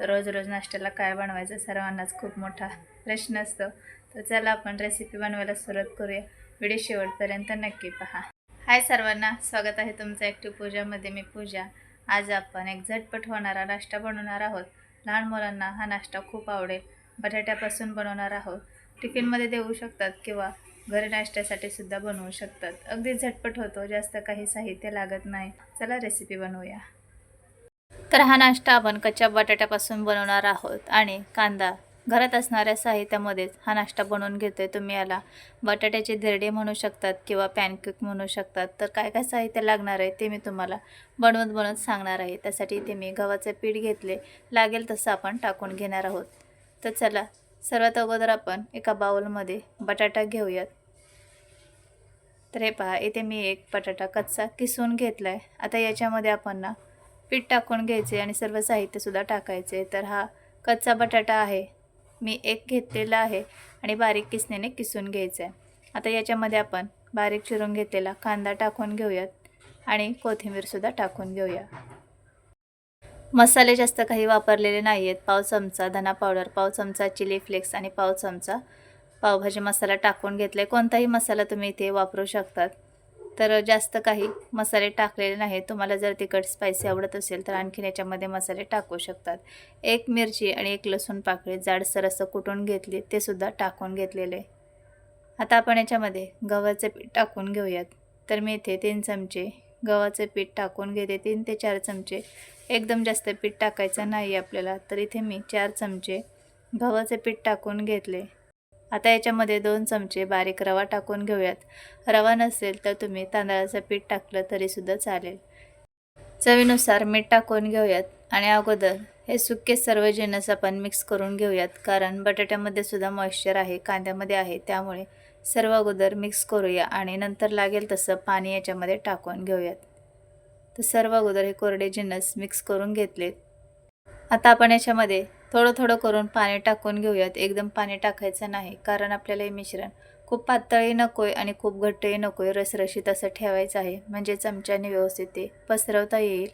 तर रोज रोज नाश्त्याला काय बनवायचं सर्वांनाच खूप मोठा प्रश्न असतो. तर चला आपण रेसिपी बनवायला सुरुवात करूया. व्हिडिओ शेवटपर्यंत नक्की पहा. हाय सर्वांना स्वागत आहे तुमचं ॲक्टिव्ह पूजामध्ये मी पूजा. आज आपण एक झटपट होणारा नाश्ता बनवणार आहोत. लहान मुलांना हा नाश्ता खूप आवडेल. बटाट्यापासून बनवणार आहोत. टिफिनमध्ये देऊ शकतात किंवा घरी नाश्त्यासाठी सुद्धा बनवू शकतात. अगदी झटपट होतो जास्त काही साहित्य लागत नाही. चला रेसिपी बनवूया. तर हा नाश्ता आपण कच्च्या बटाट्यापासून बनवणार आहोत आणि कांदा घरात असणाऱ्या साहित्यामध्येच हा नाश्ता बनवून घेतोय. तुम्ही याला बटाट्याचे धिरडे म्हणू शकतात किंवा पॅनकेक म्हणू शकतात. तर काय काय साहित्य लागणार आहे ते मी तुम्हाला बनवत बनवत सांगणार आहे. त्यासाठी इथे मी गव्हाचं पीठ घेतले. लागेल तसं आपण टाकून घेणार आहोत. तर चला सर्वात अगोदर आपण एका बाउलमध्ये बटाटा घेऊयात. तर हे पहा इथे मी एक बटाटा कच्चा किसून घेतला आहे आता याच्यामध्ये आपण ना पीठ टाकून घ्यायचे आणि सर्व साहित्यसुद्धा टाकायचे. तर हा कच्चा बटाटा आहे. मी एक घेतलेला आहे आणि बारीक किसणीने किसून घ्यायचं. आहे आता याच्यामध्ये आपण बारीक चिरून घेतलेला कांदा टाकून घेऊयात आणि कोथिंबीरसुद्धा टाकून घेऊया. मसाले जास्त काही वापरलेले नाही आहेत पाव चमचा धना पावडर पाव चमचा चिली फ्लेक्स आणि पाव चमचा पावभाजी मसाला टाकून घेतला आहे कोणताही मसाला तुम्ही इथे वापरू शकतात. तर जास्त काही मसाले टाकलेले नाही तुम्हाला जर तिखट स्पायसी आवडत असेल तर आणखीन याच्यामध्ये मसाले टाकू शकतात. एक मिरची आणि एक लसूण पाकळी जाडसर असं कुटून घेतली ते सुद्धा टाकून घेतलेले. आता आपण याच्यामध्ये गव्हाचं पीठ टाकून घेऊयात. तर मी इथे तीन चमचे गव्हाचं पीठ टाकून घेते. तीन ते चार चमचे एकदम जास्त पीठ टाकायचं नाही आपल्याला. तर इथे मी चार चमचे गव्हाचे पीठ टाकून घेतले. आता याच्यामध्ये दोन चमचे बारीक रवा टाकून घेऊयात. रवा नसेल तर तुम्ही तांदळाचं पीठ टाकलं तरीसुद्धा चालेल. चवीनुसार मीठ टाकून घेऊयात आणि अगोदर हे सुके सर्व जिनस आपण मिक्स करून घेऊयात कारण बटाट्यामध्ये सुद्धा मॉइश्चर आहे कांद्यामध्ये आहे त्यामुळे सर्व अगोदर मिक्स करूया आणि नंतर लागेल तसं पाणी याच्यामध्ये टाकून घेऊयात. तर सर्व अगोदर हे कोरडे जिनस मिक्स करून घेतलेत. आता आपण याच्यामध्ये थोडं थोडं करून पाणी टाकून घेऊयात. एकदम पाणी टाकायचं नाही कारण आपल्याला हे मिश्रण खूप पातळही नको आहे आणि खूप घट्टही नको आहे रसरशीत असं ठेवायचं आहे. म्हणजे चमच्याने व्यवस्थित ते पसरवता येईल.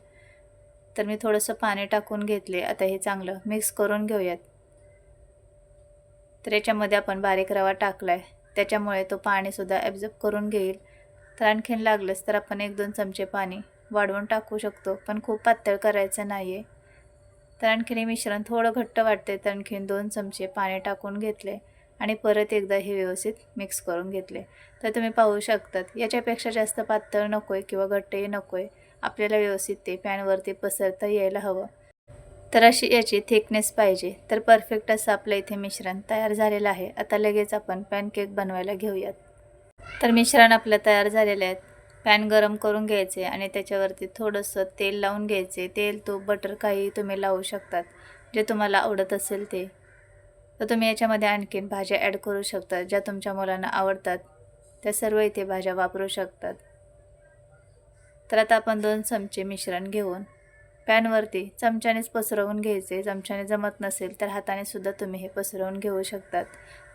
तर मी थोडंसं पाणी टाकून घेतले. आता हे चांगलं मिक्स करून घेऊयात. तर याच्यामध्ये आपण बारीक रवा टाकला आहे त्याच्यामुळे तो पाणीसुद्धा ॲब्झॉर्ब करून घेईल. तर आणखीन लागलंच तर आपण एक दोन चमचे पाणी वाढवून टाकू शकतो. पण खूप पातळ करायचं नाही आहे तर आणखीन हे मिश्रण थोडं घट्ट वाटते तर आणखीन दोन चमचे पाणी टाकून घेतले आणि परत एकदा हे व्यवस्थित मिक्स करून घेतले. तर तुम्ही पाहू शकतात याच्यापेक्षा जास्त पातळ नको आहे किंवा घट्टही नको आहे आपल्याला व्यवस्थित ते पॅनवरती पसरता यायला हवं. तर अशी याची थिकनेस पाहिजे. तर परफेक्ट असं आपलं इथे मिश्रण तयार झालेलं आहे. आता लगेच आपण पॅनकेक बनवायला घेऊयात. तर मिश्रण आपलं तयार झालेलं आहे. पॅन गरम करून घ्यायचे आणि त्याच्यावरती थोडंसं तेल लावून घ्यायचे. तेल तूप बटर काही तुम्ही लावू शकतात. जे तुम्हाला आवडत असेल ते. तर तुम्ही याच्यामध्ये आणखीन भाज्या ॲड करू शकता ज्या तुमच्या मुलांना आवडतात. त्या सर्व इथे भाज्या वापरू शकतात. तर आता आपण दोन चमचे मिश्रण घेऊन पॅनवरती चमच्यानेच पसरवून घ्यायचे. चमच्याने जमत नसेल तर हाताने सुद्धा तुम्ही हे पसरवून घेऊ शकतात.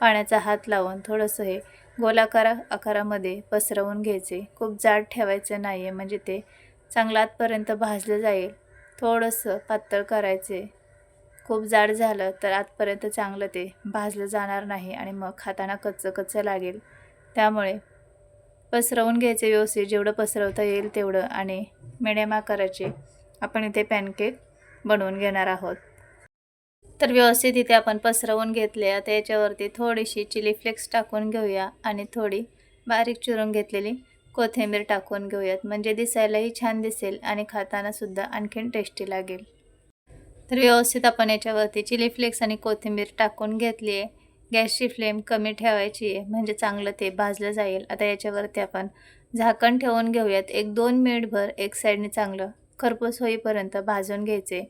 पाण्याचा हात लावून थोडंसं हे गोलाकार आकारामध्ये पसरवून घ्यायचे. खूप जाड ठेवायचं नाही आहे म्हणजे ते चांगलं आतपर्यंत भाजलं जाईल. थोडंसं पातळ करायचे. खूप जाड झालं तर आतपर्यंत चांगलं ते भाजलं जाणार नाही आणि मग खाताना कच्चं कच्चं लागेल. त्यामुळे पसरवून घ्यायचे व्यवस्थित. जेवढं पसरवता येईल तेवढं आणि मिडियम आकाराचे आपण इथे पॅनकेक बनवून घेणार आहोत. तर व्यवस्थित इथे आपण पसरवून घेतले आता याच्यावरती थोडीशी चिली फ्लेक्स टाकून घेऊया आणि थोडी बारीक चिरून घेतलेली कोथिंबीर टाकून घेऊयात. म्हणजे दिसायलाही छान दिसेल आणि खातानासुद्धा आणखीन टेस्टी लागेल. तर व्यवस्थित आपण याच्यावरती चिली फ्लेक्स आणि कोथिंबीर टाकून घेतली आहे. गॅसची फ्लेम कमी ठेवायची आहे म्हणजे चांगलं ते भाजलं जाईल. आता याच्यावरती आपण झाकण ठेवून घेऊयात. एक दोन मिनिटभर एक साईडने चांगलं खरपूस होईपर्यंत भाजून घ्यायचे.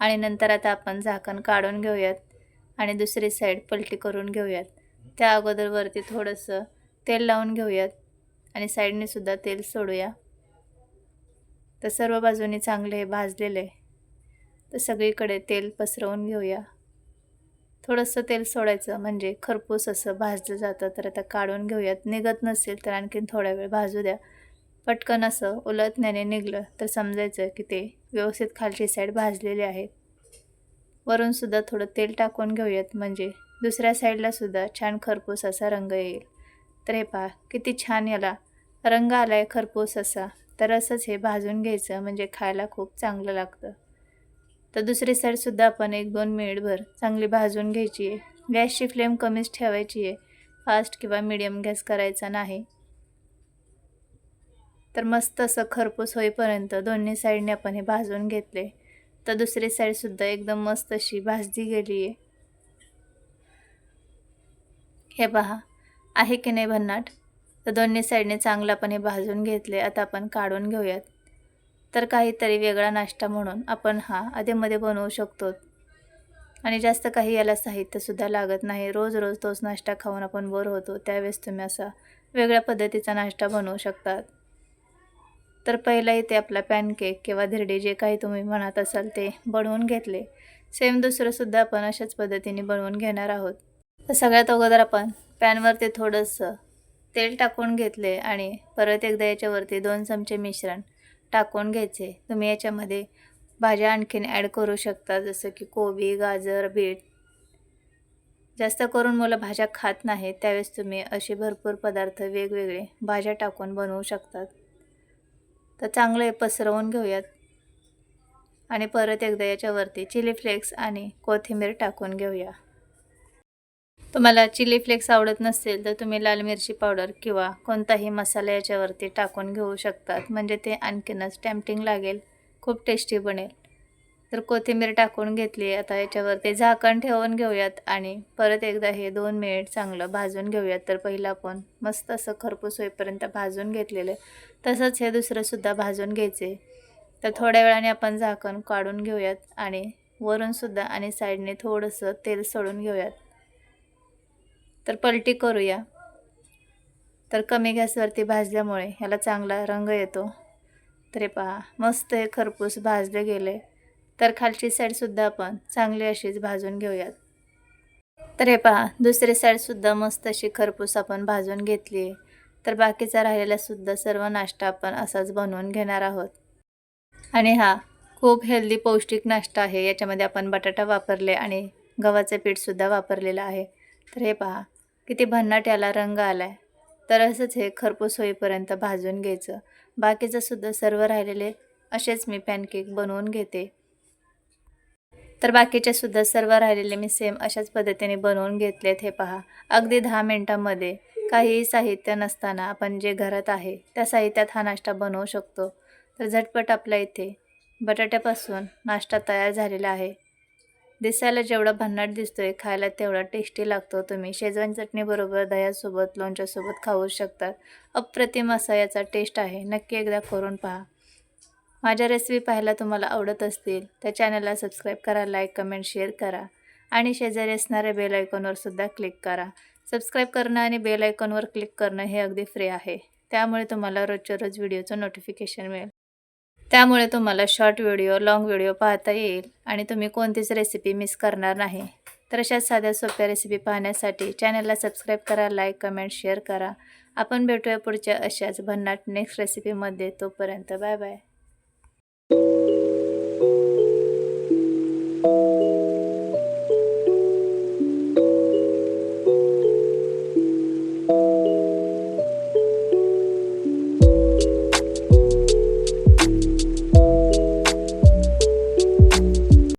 आणि नंतर आता आपण झाकण काढून घेऊयात आणि दुसरी साईड पलटी करून घेऊयात. त्या अगोदर वरती थोडंसं तेल लावून घेऊयात आणि साईडने सुद्धा तेल सोडूया. तर सर्व बाजूनी चांगले भाजलेले तर सगळीकडे तेल पसरवून घेऊया. थोडंसं तेल सोडायचं म्हणजे खरपूस असं भाजलं जातं तर आता काढून घेऊयात. निघत नसेल तर आणखीन थोडा वेळ भाजू द्या. पटकन असं उलटण्याने निघलं तर समजायचं की ते व्यवस्थित खालची साईड भाजलेले आहे वरून सुद्धा थोडं तेल टाकून घेऊयात म्हणजे दुसऱ्या साईडला सुद्धा छान खरपूस असा रंग येईल. तर हे पहा किती छान याला रंग आलाय खरपूस असा. तर असंच हे भाजून घ्यायचं म्हणजे खायला खूप चांगलं लागतं. तर दुसरी साईडसुद्धा आपण एक दोन मिनिटभर चांगली भाजून घ्यायची आहे. गॅसची फ्लेम कमीच ठेवायची आहे. फास्ट किंवा मिडियम गॅस करायचा नाही. तर मस्त असं खरपूस होईपर्यंत दोन्ही साईडने आपण हे भाजून घेतले. तर दुसरी साईडसुद्धा एकदम मस्त अशी भाजली गेली आहे. हे पहा आहे की नाही भन्नाट? तर दोन्ही साईडने चांगलं आपण हे भाजून घेतले. आता आपण काढून घेऊयात. तर काहीतरी वेगळा नाश्ता म्हणून आपण हा अधेमध्ये बनवू शकतो. आणि जास्त काही याला साहित्यसुद्धा लागत नाही. रोज रोज तोच नाश्ता खाऊन आपण बोर होतो. त्यावेळेस तुम्ही असा वेगळ्या पद्धतीचा नाश्ता बनवू शकतात. तर पहिला इथे आपला पॅनकेक किंवा धिरडे जे काही तुम्ही म्हणत असाल ते बनवून घेतले. सेम दुसरंसुद्धा आपण अशाच पद्धतीने बनवून घेणार आहोत. तर सगळ्यात अगोदर आपण पॅनवरती थोडंसं तेल टाकून घेतले आणि परत एकदा याच्यावरती दोन चमचे मिश्रण टाकून घ्यायचे. तुम्ही याच्यामध्ये भाज्या आणखीन ॲड करू शकता जसं की कोबी गाजर बीट. जास्त करून मुलं भाज्या खात नाहीत त्यावेळेस तुम्ही असे भरपूर पदार्थ वेगवेगळे भाज्या टाकून बनवू शकतात. तर चांगलं पसरवून घेऊयात. आणि परत एकदा याच्यावरती चिली फ्लेक्स आणि कोथिंबीर टाकून घेऊया. तुम्हाला चिली फ्लेक्स आवडत नसेल तर तुम्ही लाल मिरची पावडर किंवा कोणताही मसाला याच्यावरती टाकून घेऊ शकतात. म्हणजे ते आणखीनच टॅम्पटिंग लागेल. खूप टेस्टी बनेल. तर कोथिंबीर टाकून घेतली. आता याच्यावरती झाकण ठेवून घेऊयात आणि परत एकदा हे दोन मिनिट चांगलं भाजून घेऊयात. तर पहिलं आपण मस्त असं खरपूस होईपर्यंत भाजून घेतलेलं तसंच हे दुसरंसुद्धा भाजून घ्यायचे तर थोड्या वेळाने आपण झाकण काढून घेऊयात आणि वरूनसुद्धा आणि साईडने थोडंसं तेल सोडून घेऊयात. तर पलटी करूया. तर कमी गॅसवरती भाजल्यामुळे ह्याला चांगला रंग येतो. तर हे पहा मस्त हे खरपूस भाजले गेले तर खालची साईडसुद्धा आपण चांगली अशीच भाजून घेऊयात. तर हे पहा दुसरी साईडसुद्धा मस्त अशी खरपूस आपण भाजून घेतली आहे. तर बाकीचा राहिलेलासुद्धा सर्व नाश्ता आपण असाच बनवून घेणार आहोत. आणि हा खूप हेल्दी पौष्टिक नाश्ता आहे. याच्यामध्ये आपण बटाटा वापरले आणि गव्हाचं पीठसुद्धा वापरलेलं आहे. तर हे पहा किती भन्नाट याला रंग आला आहे तर असंच हे खरपूस होईपर्यंत भाजून घ्यायचं. बाकीचंसुद्धा सर्व राहिलेले असेच मी पॅनकेक बनवून घेते. तर बाकीचे सुद्धा सर्व राहिलेले मी सेम अशाच पद्धतीने बनवून घेतलेत हे पहा. अगदी दहा मिनटामध्ये काहीही साहित्य नसताना आपण जे घरात आहे त्या साहित्यात हा नाश्ता बनवू शकतो. तर झटपट आपल्या इथे बटाट्यापासून नाश्ता तयार झालेला आहे. दिसायला जेवढा भन्नाट दिसतोय खायला तेवढा टेस्टी लागतो. तुम्ही शेजवान चटणीबरोबर दह्यासोबत लोणच्यासोबत खाऊ शकतात अप्रतिम असा याचा टेस्ट आहे. नक्की एकदा करून पहा. माझ्या रेसिपी पाहायला तुम्हाला आवडत असतील त्या चॅनलला सबस्क्राईब करा लाईक कमेंट शेअर करा. आणि शेजारी असणाऱ्या बेल आयकॉनवर सुद्धा क्लिक करा. सबस्क्राईब करणं आणि बेल आयकॉनवर क्लिक करणं हे अगदी फ्री आहे. त्यामुळे तुम्हाला रोजच्या रोज व्हिडिओचं नोटिफिकेशन मिळेल. त्यामुळे तुम्हाला शॉर्ट व्हिडिओ लाँग व्हिडिओ पाहता येईल आणि तुम्ही कोणतीच रेसिपी मिस करणार नाही. तर अशाच साध्या सोप्या रेसिपी पाहण्यासाठी चॅनलला सबस्क्राईब करा लाईक कमेंट शेअर करा. आपण भेटूया पुढच्या अशाच भन्नाट नेक्स्ट रेसिपीमध्ये तोपर्यंत बाय बाय you